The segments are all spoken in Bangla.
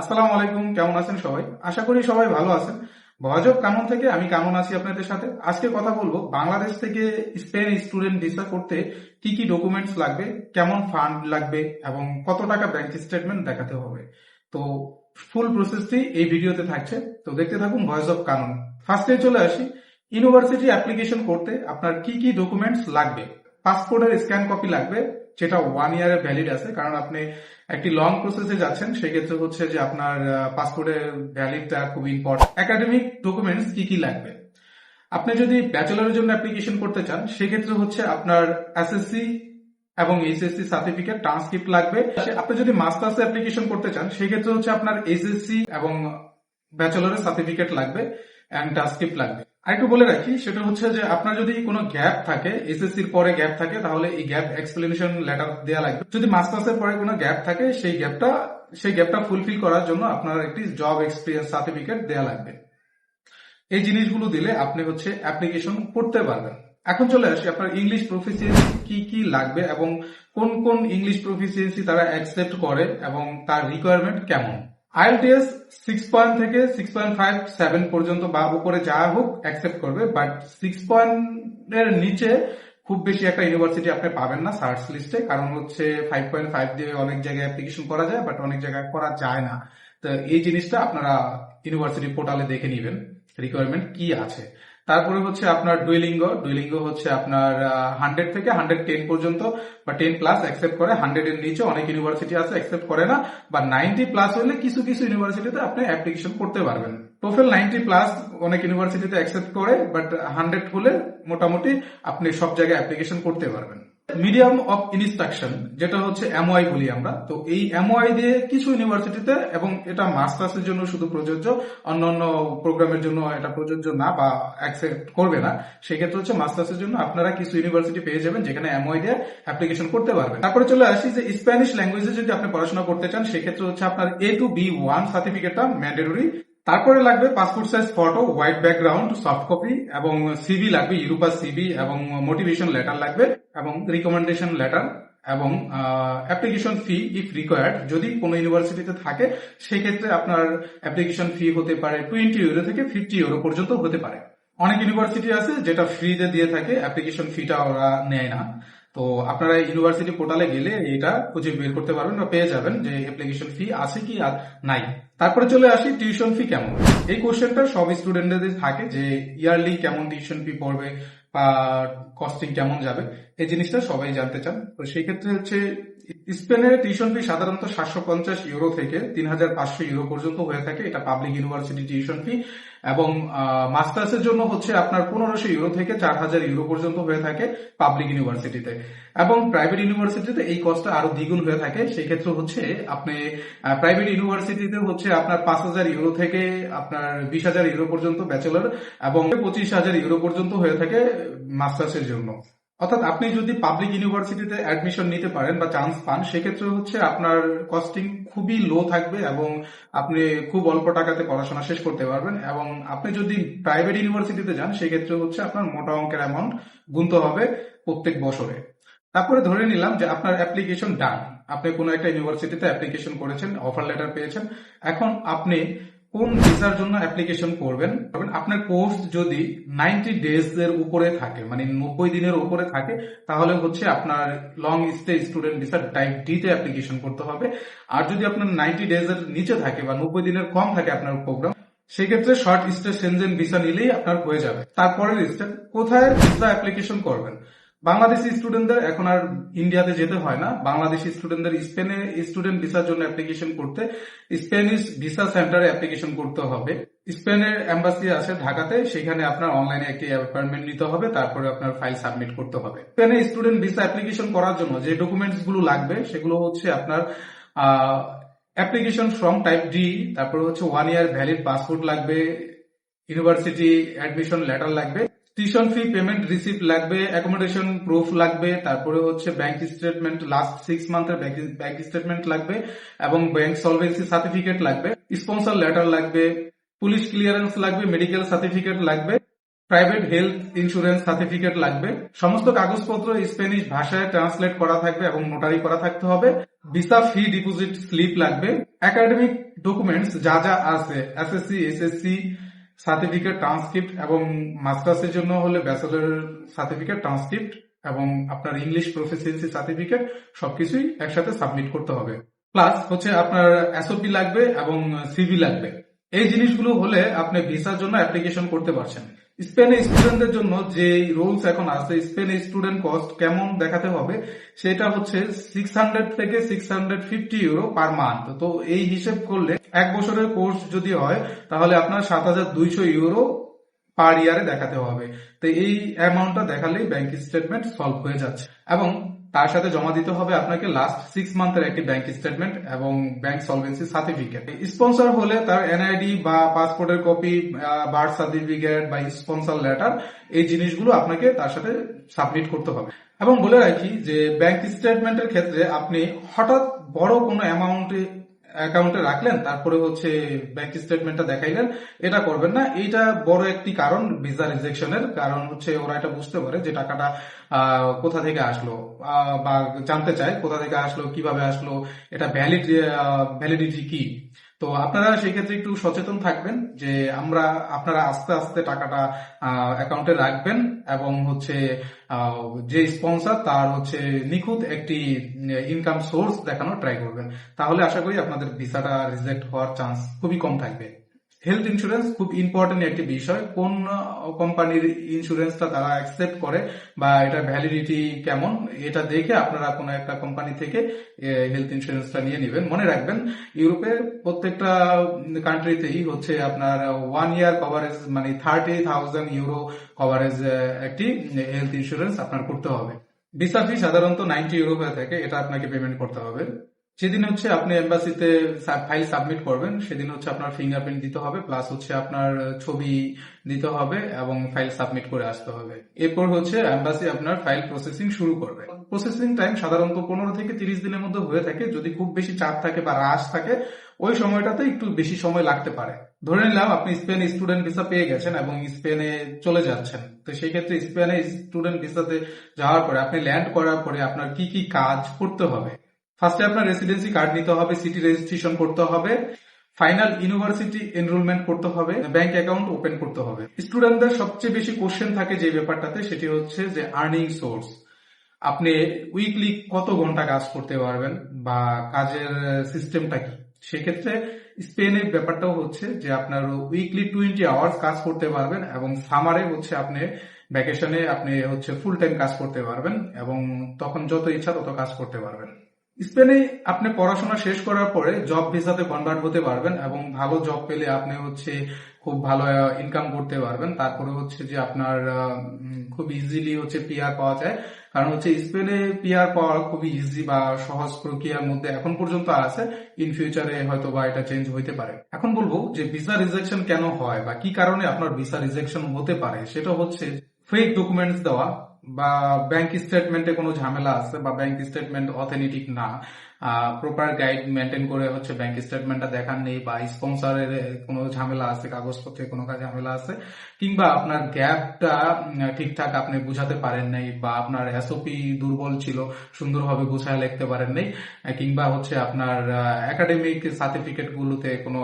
আসসালামু আলাইকুম, কেমন আছেন সবাই? আশা করি সবাই ভালো আছেন। ভয়জব কানুন থেকে আমি কানুন আছি আপনাদের সাথে। আজকে কথা বলব, বাংলাদেশ থেকে স্পেন স্টুডেন্ট ভিসা করতে কি কি ডকুমেন্টস লাগবে, কেমন ফান্ড লাগবে, এবং কত টাকা ব্যাংক স্টেটমেন্ট দেখাতে হবে। তো ফুল প্রসেসটি এই ভিডিওতে থাকছে। তো দেখতে থাকুন ভয়েস অফ কানুন ফার্স্টে চলে আসি ইউনিভার্সিটি অ্যাপ্লিকেশন করতে আপনার কি কি ডকুমেন্টস লাগবে? পাসপোর্টের স্ক্যান কপি লাগবে যেটা ওয়ান ইয়ারের ভ্যালিড আছে, কারণ আপনি একটি লং প্রসেসে যাচ্ছেন, সেক্ষেত্রে হচ্ছে যে আপনার পাসপোর্টের ভ্যালিডটা খুব ইম্পর্টেন্ট একাডেমিক ডকুমেন্টস কি কি লাগবে? আপনি যদি ব্যাচেলরের জন্য অ্যাপ্লিকেশন করতে চান, সেক্ষেত্রে হচ্ছে আপনার এসএসসি এবং এইচএসসি সার্টিফিকেট ট্রান্সক্রিপ্ট লাগবে। আপনি যদি মাস্টার্স অ্যাপ্লিকেশন করতে চান, সেক্ষেত্রে হচ্ছে আপনার এইচএসসি এবং ব্যাচেলরের সার্টিফিকেট লাগবে অ্যান্ড ট্রান্সক্রিপ্ট লাগবে। আরেকটু বলে রাখি, সেটা হচ্ছে যে আপনার যদি কোনো গ্যাপ থাকে এসএসসির পরে গ্যাপ থাকে, তাহলে এই গ্যাপ এক্সপ্লেনেশন লেটার দেওয়া লাগবে। যদি মাস্টার্স এর পরে কোনো গ্যাপ থাকে, সেই গ্যাপটা সেই গ্যাপটা ফুলফিল করার জন্য আপনার একটি জব এক্সপিরিয়েন্স সার্টিফিকেট দেওয়া লাগবে। এই জিনিসগুলো দিলে আপনি হচ্ছে অ্যাপ্লিকেশন করতে পারবেন। এখন চলে আসি, আপনার ইংলিশ প্রফিসিয়েন্সি কি কি লাগবে এবং কোন কোন ইংলিশ প্রফিসিয়েন্সি তারা অ্যাকসেপ্ট করে এবং তার রিকোয়ারমেন্ট কেমন? আইএলটিএস সিক্স পয়েন্ট থেকে সিক্স পয়েন্ট ফাইভ সেভেন পর্যন্ত বা উপরে যা হোক অ্যাকসেপ্ট করবে বাট সিক্স পয়েন্টের নিচে খুব বেশি একটা ইউনিভার্সিটি আপনি পাবেন না সার্চ লিস্টে কারণ হচ্ছে ফাইভ পয়েন্ট ফাইভ দিয়ে অনেক জায়গায় অ্যাপ্লিকেশন করা যায় বাট অনেক জায়গায় করা যায় না। তো এই জিনিসটা আপনারা ইউনিভার্সিটি পোর্টালে দেখে নেবেন। রিকোয়ারমেন্ট কি আছে? তারপরে হচ্ছে আপনার ডুইলিঙ্গ ডুইলিঙ্গ হচ্ছে আপনার হান্ড্রেড থেকে হান্ড্রেড টেন পর্যন্ত বা টেন প্লাস অ্যাকসেপ্ট করে হান্ড্রেড এর নিচে অনেক ইউনিভার্সিটি আছে অ্যাকসেপ্ট করে না। বা নাইনটি প্লাস হলে কিছু কিছু ইউনিভার্সিটিতে আপনি অ্যাপ্লিকেশন করতে পারবেন। টোফেল নাইনটি প্লাস অনেক ইউনিভার্সিটিতে অ্যাকসেপ্ট করে বাট হান্ড্রেড হলে মোটামুটি আপনি সব জায়গায় অ্যাপ্লিকেশন করতে পারবেন। মিডিয়াম অফ ইনস্ট্রাকশন যেটা হচ্ছে এমওআই বলি আমরা। তো এই এমওআই দিয়ে কিছু ইউনিভার্সিটিতে এবং এটা মাস্টার্সের জন্য শুধু প্রযোজ্য অন্য অন্য প্রোগ্রামের জন্য এটা প্রযোজ্য না বা অ্যাকসেপ্ট করবে না। সেক্ষেত্রে হচ্ছে মাস্টার্সের জন্য আপনারা কিছু ইউনিভার্সিটি পেয়ে যাবেন যেখানে এমওআই দিয়ে অ্যাপ্লিকেশন করতে পারবেন। তারপরে চলে আসি যে স্প্যানিশ ল্যাঙ্গুয়েজে যদি আপনি পড়াশোনা করতে চান, সেক্ষেত্রে হচ্ছে আপনার এ টু বি ওয়ান সার্টিফিকেটটা ম্যান্ডেটরি তারপরে লাগবে passport size photo white background soft copy এবং সিবি লাগবে ইউরোপা সিবি এবং মোটিভেশন লেটার লাগবে এবং রিকমেন্ডেশন লেটার এবং অ্যাপ্লিকেশন ফি ইফ রিকোয়ার্ড যদি কোনো ইউনিভার্সিটিতে থাকে, সেক্ষেত্রে আপনার অ্যাপ্লিকেশন ফি হতে পারে টোয়েন্টি ইউরো থেকে ফিফটি ইউরো পর্যন্ত হতে পারে। অনেক ইউনিভার্সিটি আছে যেটা ফ্রিতে দিয়ে থাকে অ্যাপ্লিকেশন ফিটা ওরা নেয় না। তো আপনারা ইউনিভার্সিটি পোর্টালে গেলে এটা খুঁজে বের করতে পারবেন, বা পেয়ে যাবেন যে অ্যাপ্লিকেশন ফি আছে কি আর নাই। তারপরে চলে আসি টিউশন ফি কেমন? এই কোশ্চেনটা সব স্টুডেন্টদের থাকে যে ইয়ারলি কেমন টিউশন ফি পড়বে বা কস্টিং কেমন যাবে, এই জিনিসটা সবাই জানতে চান। তো সেই ক্ষেত্রে হচ্ছে স্পেনের টিউশন ফি সাধারণত সাতশো পঞ্চাশ ইউরো থেকে তিন হাজার পাঁচশো ইউরো পর্যন্ত হয়ে থাকে। এটা পাবলিক ইউনিভার্সিটি টিউশন ফি। এবং মাস্টার্সের জন্য হচ্ছে আপনার পনেরোশো ইউরো থেকে চার হাজার ইউরো পর্যন্ত হয়ে থাকে পাবলিক ইউনিভার্সিটিতে। এবং প্রাইভেট ইউনিভার্সিটিতে এই কস্টটা আরও দ্বিগুণ হয়ে থাকে। সেই ক্ষেত্রে হচ্ছে আপনি প্রাইভেট ইউনিভার্সিটিতে হচ্ছে আপনার পাঁচ হাজার ইউরো থেকে আপনার বিশ হাজার ইউরো পর্যন্ত ব্যাচেলর এবং পঁচিশ হাজার ইউরো পর্যন্ত হয়ে থাকে মাস্টার্সের জন্য। অর্থাৎ আপনি যদি পাবলিক ইউনিভার্সিটিতে অ্যাডমিশন নিতে পারেন বা চান্স পান, সেক্ষেত্রে হচ্ছে আপনার কস্টিং খুবই লো থাকবে এবং আপনি খুব অল্প টাকাতে পড়াশোনা শেষ করতে পারবেন এবং আপনি যদি প্রাইভেট ইউনিভার্সিটিতে যান, সেক্ষেত্রে হচ্ছে আপনার মোটা অঙ্কের অ্যামাউন্ট গুনতে হবে প্রত্যেক বছরে। তারপরে ধরে নিলাম যে আপনার অ্যাপ্লিকেশন ডান আপনি কোনো একটা ইউনিভার্সিটিতে অ্যাপ্লিকেশন করেছেন অফার লেটার পেয়েছেন। এখন আপনি কোন ভিসার জন্য অ্যাপ্লিকেশন করবেন? আপনার কোর্স যদি নাইনটি ডেজ এর উপরে থাকে মানে নব্বই দিনের উপরে থাকে, তাহলে হচ্ছে আপনার লং স্টে স্টুডেন্ট ভিসার টাইপ ডি তে অ্যাপ্লিকেশন করতে হবে। আর যদি আপনার নাইনটি ডেজ এর নিচে থাকে বা নব্বই দিনের কম থাকে আপনার প্রোগ্রাম সেক্ষেত্রে শর্ট স্টে সেনজেন ভিসা নিলেই আপনার হয়ে যাবে। তারপরের স্টেপ কোথায় ভিসা অ্যাপ্লিকেশন করবেন? বাংলাদেশি স্টুডেন্টদের এখন আর ইন্ডিয়াতে যেতে হয় না। বাংলাদেশি স্টুডেন্টদের স্পেনে স্টুডেন্ট ভিসার জন্য অ্যাপ্লিকেশন করতে স্পেনিশ ভিসা সেন্টারে অ্যাপ্লিকেশন করতে হবে। স্পেনের এম্বাসি আছে ঢাকাতে, সেখানে আপনার অনলাইনে একটি অ্যাপয়েন্টমেন্ট নিতে হবে, তারপরে আপনার ফাইল সাবমিট করতে হবে। স্পেনে স্টুডেন্ট ভিসা অ্যাপ্লিকেশন করার জন্য যে ডকুমেন্টসগুলো লাগবে, সেগুলো হচ্ছে আপনার অ্যাপ্লিকেশন ফ্রম টাইপ ডি তারপরে হচ্ছে ওয়ান ইয়ার ভ্যালিড পাসপোর্ট লাগবে ইউনিভার্সিটি অ্যাডমিশন লেটার লাগবে। টিউশন ফি পেমেন্ট রিসিপ্ট লাগবে অ্যাকোমোডেশন প্রুফ লাগবে, তারপরে হচ্ছে ব্যাংক স্টেটমেন্ট লাস্ট সিক্স মান্থের ব্যাংক স্টেটমেন্ট লাগবে, এবং ব্যাংক সলভেন্সি সার্টিফিকেট লাগবে স্পন্সর লেটার লাগবে পুলিশ ক্লিয়ারেন্স লাগবে মেডিকেল সার্টিফিকেট লাগবে প্রাইভেট হেলথ ইন্স্যুরেন্স সার্টিফিকেট লাগবে, সমস্ত কাগজপত্র স্প্যানিশ ভাষায় ট্রান্সলেট করা থাকবে এবং নোটারি করা থাকতে হবে ভিসা ফি ডিপোজিট স্লিপ লাগবে একাডেমিক ডকুমেন্টস যা যা আছে এসএসসি এসএসসি সার্টিফিকেট, ট্রান্সক্রিপ্ট এবং মাস্টার্সের জন্য হলে ব্যাচেলর সার্টিফিকেট, ট্রান্সক্রিপ্ট এবং আপনার ইংলিশ প্রফেসিয়েন্সি সার্টিফিকেট সবকিছুই একসাথে সাবমিট করতে হবে। প্লাস হচ্ছে আপনার এসওপি লাগবে এবং সিভি লাগবে। এই জিনিসগুলো হলে আপনি ভিসার জন্য অ্যাপ্লিকেশন করতে পারছেন। স্পেনে স্টুডেন্টদের জন্য যে রুলস এখন আছে স্পেনে স্টুডেন্ট কস্ট কেমন দেখাতে হবে, সেটা হচ্ছে সিক্স হান্ড্রেড থেকে six hundred fifty euro per month তো এই হিসেব করলে এক বছরের কোর্স যদি হয়, তাহলে আপনার সাত হাজার দুইশো ইউরো পার ইয়ারে দেখাতে হবে। তো এই অ্যামাউন্টটা দেখালেই ব্যাংক স্টেটমেন্ট সলভ হয়ে যাচ্ছে। এবং তার সাথে জমা দিতে হবে আপনাকে লাস্ট সিক্স মান্থের একটি ব্যাংক স্টেটমেন্ট এবং ব্যাংক সলভেন্সি সার্টিফিকেট স্পন্সর হলে তার এনআইডি বা পাসপোর্টের কপি বার্থ সার্টিফিকেট বা স্পন্সর লেটার এই জিনিসগুলো আপনাকে তার সাথে সাবমিট করতে হবে। এবং বলে রাখি যে ব্যাংক স্টেটমেন্টের ক্ষেত্রে আপনি হঠাৎ বড় কোনো অ্যামাউন্টে অ্যাকাউন্টে রাখলেন, তারপরে হচ্ছে ব্যাংক স্টেটমেন্টটা দেখাইলেন, এটা করবেন না। এটা বড় একটি কারণ ভিসা রিজেকশনের কারণ হচ্ছে ওরা এটা বুঝতে পারে যে টাকাটা কোথা থেকে আসলো বা জানতে চায় কোথা থেকে আসলো, কীভাবে আসলো, এটা ভ্যালিড ভ্যালিডিটি কি। তো আপনারা সেই ক্ষেত্রে একটু সচেতন থাকবেন যে আমরা, আপনারা আস্তে আস্তে টাকাটা অ্যাকাউন্টে রাখবেন এবং হচ্ছে যে স্পন্সর তার হচ্ছে নিখুঁত একটি ইনকাম সোর্স দেখানোর ট্রাই করবেন। তাহলে আশা করি আপনাদের ভিসাটা রিজেক্ট হওয়ার চান্স খুবই কম থাকবে। হেলথ ইন্স্যুরেন্স খুব ইম্পর্টেন্ট একটি বিষয়। কোন কোম্পানির ইন্স্যুরেন্সটা তারা অ্যাকসেপ্ট করে বা এটা ভ্যালিডিটি কেমন, এটা দেখে আপনারা কোনো একটা কোম্পানি থেকে হেলথ ইন্স্যুরেন্সটা নিয়ে নেবেন। মনে রাখবেন, ইউরোপের প্রত্যেকটা কান্ট্রিতেই হচ্ছে আপনার ওয়ান ইয়ার কভারেজ মানে থার্টি থাউজেন্ড ইউরো কভারেজ একটি হেলথ ইন্স্যুরেন্স আপনার করতে হবে। ভিসা ফি সাধারণত নাইনটি ইউরো হয়ে থাকে, এটা আপনাকে পেমেন্ট করতে হবে। সেদিন হচ্ছে আপনি এম্বাসিতে ফাইল সাবমিট করবেন, সেদিন হচ্ছে আপনার ফিঙ্গারপ্রিন্ট দিতে হবে প্লাস হচ্ছে আপনার ছবি দিতে হবে এবং ফাইল সাবমিট করে আসতে হবে। এরপর হচ্ছে এম্বাসি আপনার ফাইল প্রসেসিং শুরু করবে। প্রসেসিং টাইম সাধারণত পনেরো থেকে তিরিশ দিনের মধ্যে হয়ে থাকে, যদি খুব বেশি চাপ থাকে বা রাশ থাকে, ওই সময়টাতে একটু বেশি সময় লাগতে পারে। ধরে নিলাম আপনি স্পেন স্টুডেন্ট ভিসা পেয়ে গেছেন এবং স্পেনে চলে যাচ্ছেন। তো সেই ক্ষেত্রে স্পেনে স্টুডেন্ট ভিসাতে যাওয়ার পরে আপনি ল্যান্ড করার পরে আপনার কি কি কাজ করতে হবে? ফার্স্টে আপনার রেসিডেন্সি কার্ড নিতে হবে সিটি রেজিস্ট্রেশন করতে হবে ফাইনাল ইউনিভার্সিটি এনরোলমেন্ট করতে হবে ব্যাংক অ্যাকাউন্ট ওপেন করতে হবে। স্টুডেন্টদের সবচেয়ে বেশি কোশ্চেন থাকে যে ব্যাপারটাতে, সেটি হচ্ছে যে আর্নিং সোর্স আপনি উইকলি কত ঘণ্টা কাজ করতে পারবেন বা কাজের সিস্টেমটা কি? সেক্ষেত্রে স্পেনের ব্যাপারটাও হচ্ছে যে আপনার উইকলি টোয়েন্টি আওয়ার্স কাজ করতে পারবেন এবং সামারে হচ্ছে আপনি ভ্যাকেশনে আপনি হচ্ছে ফুল টাইম কাজ করতে পারবেন এবং তখন যত ইচ্ছা তত কাজ করতে পারবেন। স্পেনে আপনি পড়াশোনা শেষ করার পরে জব ভিসাতে কনভার্ট হতে পারবেন এবং ভালো জব পেলে আপনি হচ্ছে খুব ভালো ইনকাম করতে পারবেন। তারপরে হচ্ছে যে আপনার খুব ইজিলি হচ্ছে পিআর পাওয়া যায়। কারণ হচ্ছে স্পেনে পিআর পাওয়া খুবই ইজি বা সহজ প্রক্রিয়ার মধ্যে এখন পর্যন্ত আছে। ইন ফিউচারে হয়তো বা এটা চেঞ্জ হইতে পারে। এখন বলব যে ভিসা রিজেকশন কেন হয় বা কি কারণে আপনার ভিসা রিজেকশন হতে পারে সেটা হচ্ছে ফেক ডকুমেন্টস দেওয়া বা ব্যাংক স্টেটমেন্টে কোনো ঝামেলা আছে বা ব্যাংক স্টেটমেন্ট অথেন্টিক না প্রপার গাইড মেনটেন করে হচ্ছে ব্যাংক স্টেটমেন্টটা দেখান নেই বা স্পন্সরের কোনো ঝামেলা আছে, কাগজপত্রে কোনো কাজ ঝামেলা আছে, কিংবা আপনার গ্যাপটা ঠিকঠাক আপনি বুঝাতে পারেন নাই বা আপনার এসওপি দুর্বল ছিল, সুন্দরভাবে গুছায় লিখতে পারেন নাই কিংবা হচ্ছে আপনার একাডেমিক সার্টিফিকেট গুলোতে কোনো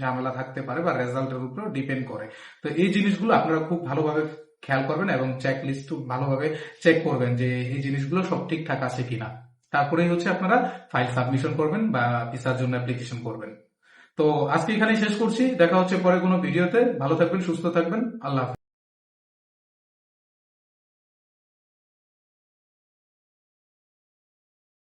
ঝামেলা থাকতে পারে বা রেজাল্টের উপর ডিপেন্ড করে। তো এই জিনিসগুলো আপনারা খুব ভালোভাবে খেয়াল করবেন এবং চেক লিস্ট ভালোভাবে চেক করবেন যে এই জিনিসগুলো সব ঠিকঠাক আছে কিনা। তারপরেই হচ্ছে আপনারা ফাইল সাবমিশন করবেন বা ভিসার জন্য অ্যাপ্লিকেশন করবেন। তো আজকে এখানে শেষ করছি। দেখা হচ্ছে পরে কোনো ভিডিওতে ভালো থাকবেন, সুস্থ থাকবেন। আল্লাহ।